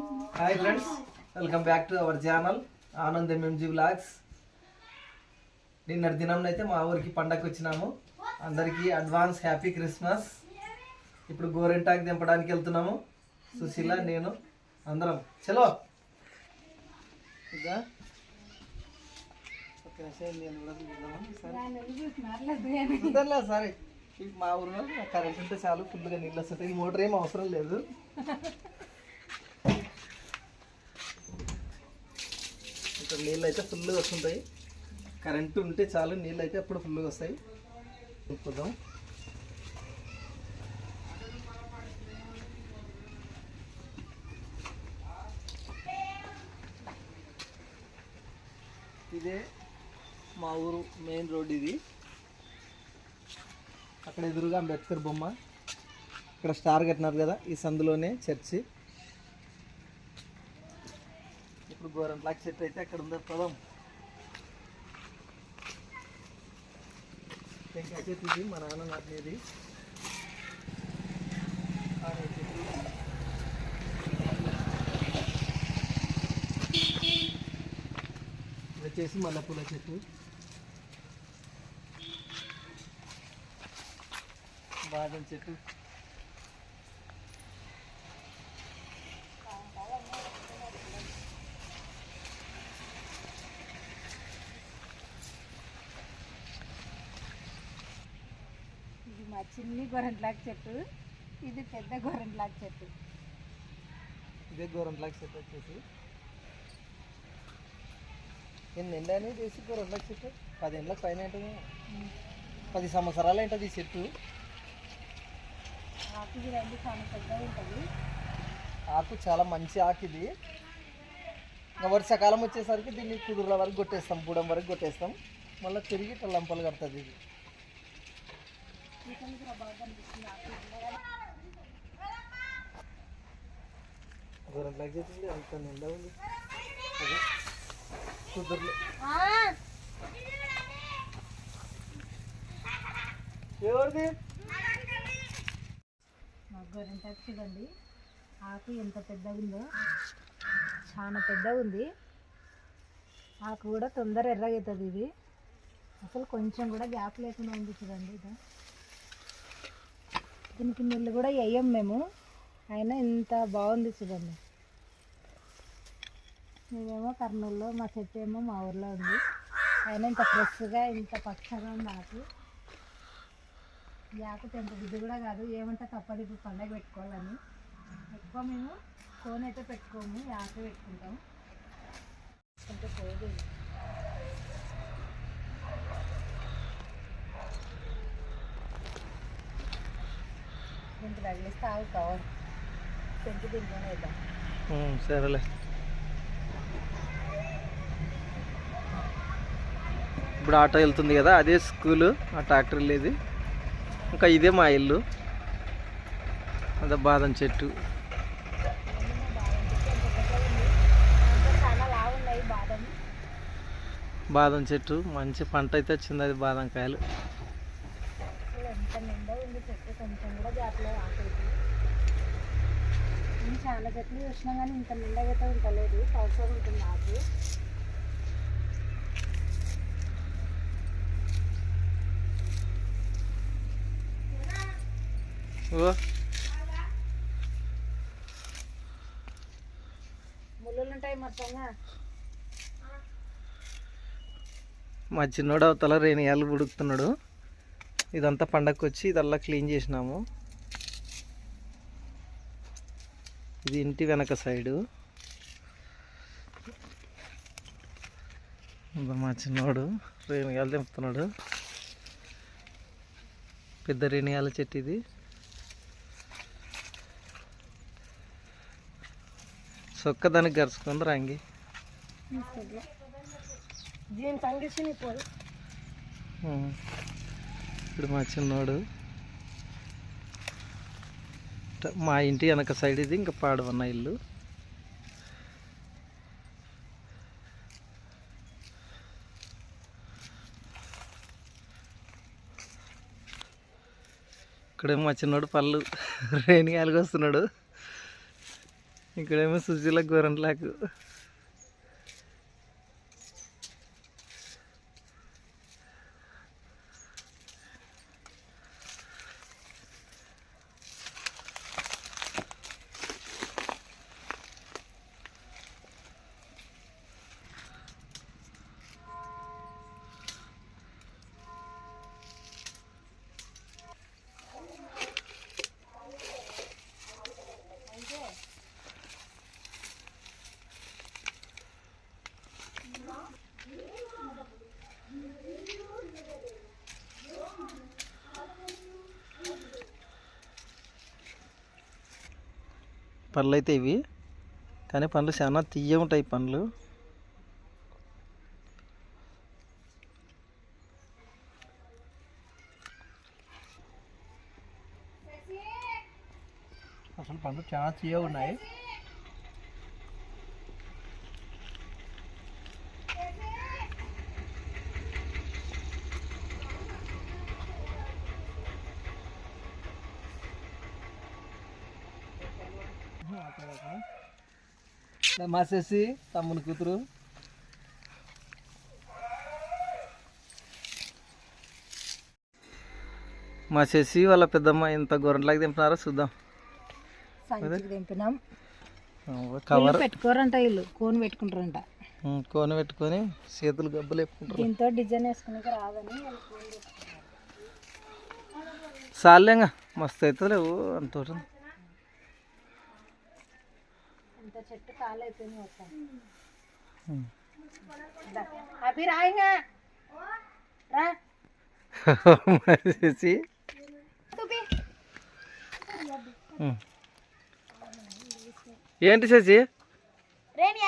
Hi friends welcome back to our channel Anand MMG blogs నిన్నటి దినం అయితే మా ఊరికి పండగకి వచ్చినాము. అందరికీ అడ్వాన్స్ హ్యాపీ క్రిస్మస్ ఇప్పుడు గోరెంటాకు దింపడానికి వెళ్తున్నాము. సుశీల నేను అందరం. చలో? సరే. చూద్దాంలే, సరే ఈ మా ఊరిలో కరెంట్ ఉంటే చాలు ఫుల్గా నీళ్ళు వస్తాయి ఈ మోటార్ ఏం అవసరం లేదు. ఇక్కడ నీళ్ళు అయితే ఫుల్గా వస్తుంటాయి. కరెంటు ఉంటే చాలు నీళ్ళు అయితే అప్పుడు ఫుల్గా వస్తాయి. చూద్దాం. ఇదే మా ఊరు మెయిన్ రోడ్ ఇది. అక్కడ ఎదురుగా అంబేద్కర్ బొమ్మ. ఇక్కడ స్టార్ కట్టినారు కదా ఈ సందులోనే చర్చి. ఇప్పుడు గోరంట్లాక్ చెట్టు అయితే అక్కడ ఉంది. పదం. టెంకాయ చెట్టు ఇది మా నాన్న నాటినది. చెట్టు. ఇది వచ్చేసి మల్లెపూల చెట్టు. బాదం చెట్టు ఇది మా చిన్ని గొర్రెంట్లాక్ చెట్టు ఇది పెద్ద గొర్రెంట్లాక్ చెట్టు ఇదే గోరంట్లాక్ చెట్టు వచ్చేసి. ఎన్ని ఎండని చేసి గోరంట్లాక్ చెట్టు పది ఎండ్లకు పైన ఉంటుంది పది సంవత్సరాలు ఉంటుంది ఈ చెట్టు ఆకు ఇది రెండు చాలా పెద్దగా ఉంటుంది. ఆకు చాలా మంచి ఆకు ఇది. ఇంకా వర్షాకాలం వచ్చేసరికి దీన్ని కుదుర్ల వరకు కొట్టేస్తాం బూడం వరకు కొట్టేస్తాం. మళ్ళీ తిరిగి ఇట్లా లంపలు కడుతుంది ఇది. చీకటి కూడా బాగా కనిపిస్తుంది ఆకు ఉండగానే. అంత నిండా ఉంది అది ఎవరిది మా గొర్రెంటాకు చూడండి ఆకు ఎంత పెద్దగా ఉందో చాలా పెద్దగా ఉంది ఆకు కూడా తొందర ఎర్రగవుతుంది ఇది అసలు కొంచెం కూడా గ్యాప్ లేకుండా ఉంది చూడండి ఇది దీనికి నీళ్ళు కూడా వేయం మేము. అయినా ఇంత బాగుంది చూడండి. మేమేమో కర్నూలులో మా చెట్టు ఏమో మా ఊర్లో ఉంది. అయినా ఇంత ఫ్రెష్గా ఇంత పచ్చగా ఉంది నాకు ఈ ఆకు బుద్ధి కూడా కాదు ఏమంటే తప్పదు ఇప్పుడు పండగ పెట్టుకోవాలని. ఎక్కువ మేము కోన్ అయితే పెట్టుకోము యాక పెట్టుకుంటాం అంటే పోదు దీనికి తగిలిస్తే ఆవు కవర్ పెంచి దీంట్లోనే వేద్దాం సరేలే ఇప్పుడు ఆటో వెళ్తుంది కదా అదే స్కూలు ఆ ట్రాక్టర్ లేదు ఇంకా ఇదే మా ఇల్లు. అదే బాదం చెట్టు. బాదం బాదం చెట్టు మంచి పంట అయితే వచ్చింది అది బాదం కాయలు ఎంత నిండా ఉంది చెట్టు కొంచెం కూడా జాతలో ఆకలికి నేను చాలా చెట్లు చూసినా కానీ ఇంత నిండగా అయితే ఉండలేదు. సంవత్సరం ఉంటుంది ఆకు ఉంటాయి మొత్తంగా మా చిన్నోడు అవతల రేణియాలు ఉడుకుతున్నాడు. ఇదంతా పండగకి వచ్చి ఇదల్లా క్లీన్ చేసినాము. ఇది ఇంటి వెనక సైడు. మా చిన్నోడు రేణియాలు తెంపుతున్నాడు. పెద్ద రేణియాల చెట్టు ఇది. సొక్క దానికి గరుచుకుంది రంగి. దీని ఇక్కడ ఇప్పుడు మా చిన్నోడు. మా ఇంటి వెనక సైడ్ ఇది ఇంకా పాడవన్న ఇల్లు. ఇక్కడేమో మా చిన్నోడు పళ్ళు రేణిగాయలుగా వస్తున్నాడు. ఇక్కడేమో సుజీల గోరంట్లాకు పళ్ళు అయితే ఇవి. కానీ పండ్లు చాలా తీయ ఉంటాయి పండ్లు. అసలు పండ్లు చాలా తీయ ఉన్నాయి. మా శశి తమ్ముని కూతురు. మా శశి వాళ్ళ పెద్దమ్మ ఎంత గొర్రెంట్లాగా తింటున్నారో చూద్దాం. దింపినాం. కవర్. పెట్టుకోరంట వీళ్ళు కోన్ పెట్టుకుంటారంట. కోన పెట్టుకొని చేతులు గబ్బులు వేపుకుంటారు. దీంతో డిజైన్ వేసుకునేకి రాదని వాళ్ళు కోన్ పెట్టుకుంటారు. సాలేంగా మస్తు అవుతుంది లేవు అంత ఉంటుంది. ఇంత చెట్టు కాలు అయిపోయింది మొత్తం ఉం. అభి రాయింగా. రా. మా శశి తుపి ఉం. ఏంటి శశి? రేణి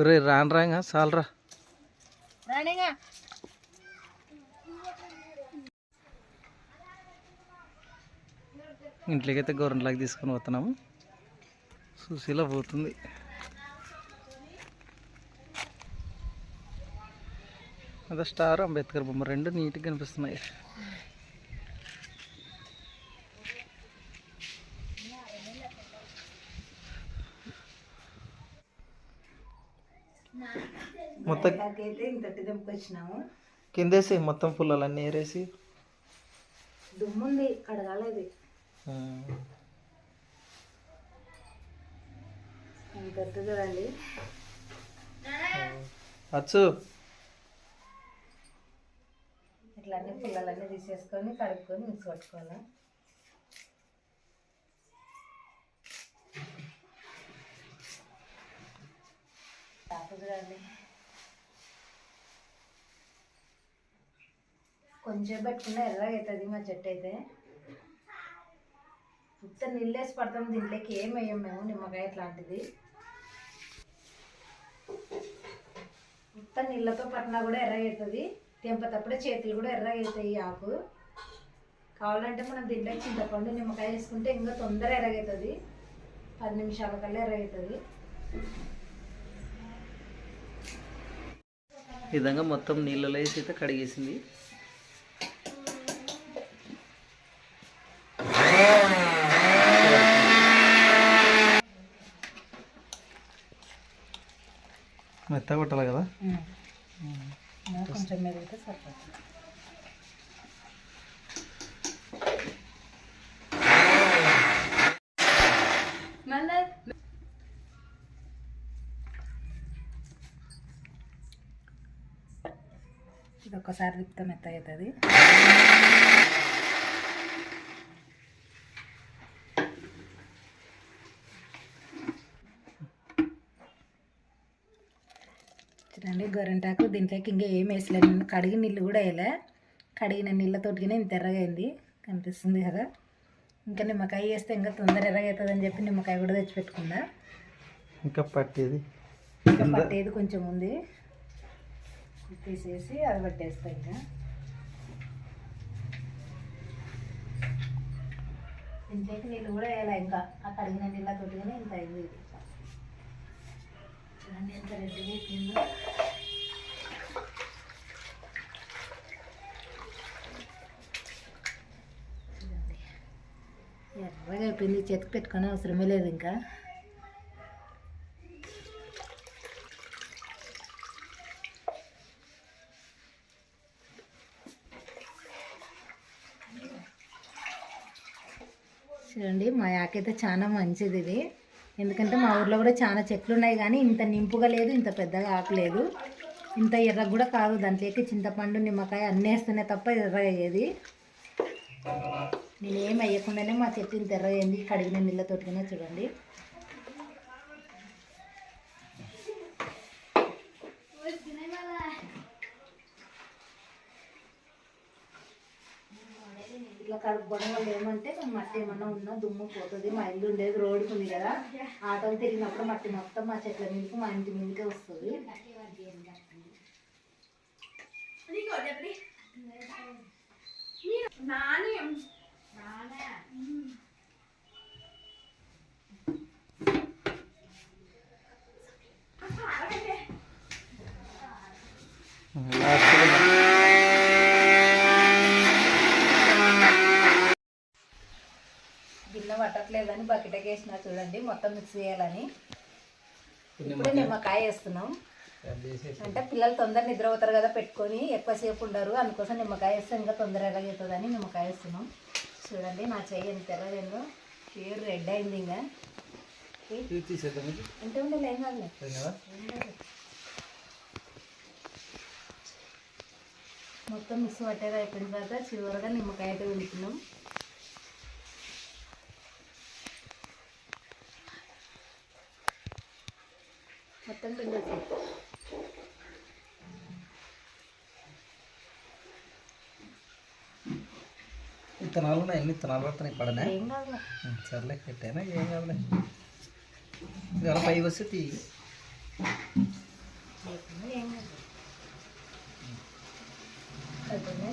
ఒరే రాను రాంగా చాలరా. ఇంట్లోకైతే గవర్నమెంట్లోకి తీసుకొని పోతున్నాము. సుశీల పోతుంది. అదే స్టార్ అంబేద్కర్ బొమ్మ రెండు నీట్గా కనిపిస్తున్నాయి. మొత్తం దింపుకొచ్చినాము కిందేసి మొత్తం పుల్లలన్నీ ఏరేసి. దుమ్ముంది కడగాలేదు. ఇంత చూడండి అచ్చు. ఇట్లా అన్ని పుల్లలన్నీ తీసేసుకొని కడుక్కొని మిక్స్ పట్టుకోవాలి చూడండి. కొంచెం పెట్టుకున్నా ఎర్రగా అవుతుంది మా చెట్టు అయితే ఉత్త నీళ్ళేసి పడతాం దీంట్లోకి ఏం వేయం మేము నిమ్మకాయ ఇట్లాంటిది. ఉత్త నీళ్ళతో పట్టినా కూడా ఎర్రగవుతుంది తెంపతప్పుడే చేతులు కూడా ఎర్రగా అవుతాయి ఆకు. కావాలంటే మనం దీంట్లోకి చింతపండు నిమ్మకాయ వేసుకుంటే ఇంకా తొందర ఎర్రగవుతుంది పది నిమిషాల కల్లా ఎర్రగవుతుంది ఈ విధంగా మొత్తం నీళ్ళలో వేసి అయితే కడిగేసింది. మెత్త కొట్టాలి కదా కొంచెం సరిపోతుంది. ఇది ఒక్కసారి తిప్పితే మెత్త అవుతుంది చూడండి గొర్రెంటాకు దీంట్లోకి ఇంకా ఏం వేసలేదు నేను కడిగిన నీళ్ళు కూడా వేయలే. కడిగిన నీళ్ళతోటిగానే ఇంత ఎర్రగా అయింది కనిపిస్తుంది కదా? ఇంకా నిమ్మకాయ వేస్తే ఇంకా తొందర ఎర్రగా అవుతుంది అని చెప్పి నిమ్మకాయ కూడా తెచ్చిపెట్టుకున్నా ఇంకా పట్టేది? ఇంకా పట్టేది కొంచెం ఉంది. తీసేసి అది పట్టేస్తా ఇంకా. ఇంట్లోకి నీళ్ళు కూడా వేయాలి ఇంకా. ఆ కడిగిన నీళ్ళతోటిగానే ఇంత అయింది. చూడండి ఎంత రెడ్డిగా అయిపోయిందో. చూడండి. ఎర్రగా అయిపోయింది. చేతికి పెట్టుకునే అవసరమే లేదు ఇంకా. చూడండి మా యాకైతే చాలా మంచిది ఇది. ఎందుకంటే మా ఊర్లో కూడా చాలా చెట్లు ఉన్నాయి కానీ ఇంత నింపుగా లేదు ఇంత పెద్దగా ఆకలేదు ఇంత ఎర్ర కూడా కాదు. దాంట్లోకి చింతపండు నిమ్మకాయ అన్నీ వేస్తేనే తప్ప ఎర్ర అయ్యేది. నేను ఏం మా చెట్టు ఇంత ఎర్ర అయ్యింది కడిగిన నీళ్ళతోటిగానే చూడండి ఇట్లా కడుక్కోవడం వల్ల ఏమంటే మట్టి ఏమన్నా ఉన్నా దుమ్ము పోతుంది మా ఇల్లు ఉండేది రోడ్డుకు ఉంది కదా. ఆటోలు తిరిగినప్పుడు మట్టి మొత్తం మా చెట్ల మీదకి మా ఇంటి మీదకే వస్తుంది. వేసిన చూడండి మొత్తం మిక్స్ చేయాలని. ఇప్పుడు నిమ్మకాయ వేస్తున్నాం. అంటే పిల్లలు తొందర నిద్ర అవుతారు కదా పెట్టుకొని ఎక్కువసేపు ఉండరు అందుకోసం నిమ్మకాయ వేస్తే ఇంకా తొందరగా అవుతుందని నిమ్మకాయ వేస్తున్నాం. చూడండి నా చెయ్యి ఎంత ఎర్రదేందో ప్యూర్ రెడ్ అయింది ఇంకా. అంటే ఉండే ఏం కాదులే మొత్తం మిక్స్ పట్టేది అయిపోయిన తర్వాత చివరిగా నిమ్మకాయ అయితే ఉంటున్నాం మొత్తం పిండేసి విత్తనాలు ఉన్నాయి ఎన్ని విత్తనాలు పడుతున్నాయి పడనే సర్లే పెట్టానా? ఏం కాదులే. ఇవాళ పైకి వస్తే తీ. లేకుండా ఏం కాదు అయిపోయిందా?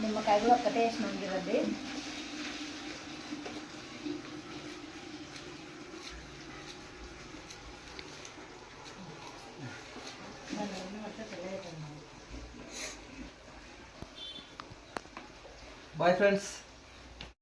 నిమ్మకాయ కూడా ఒక్కటే వేసినాం కదండి ఫ్రెండ్స్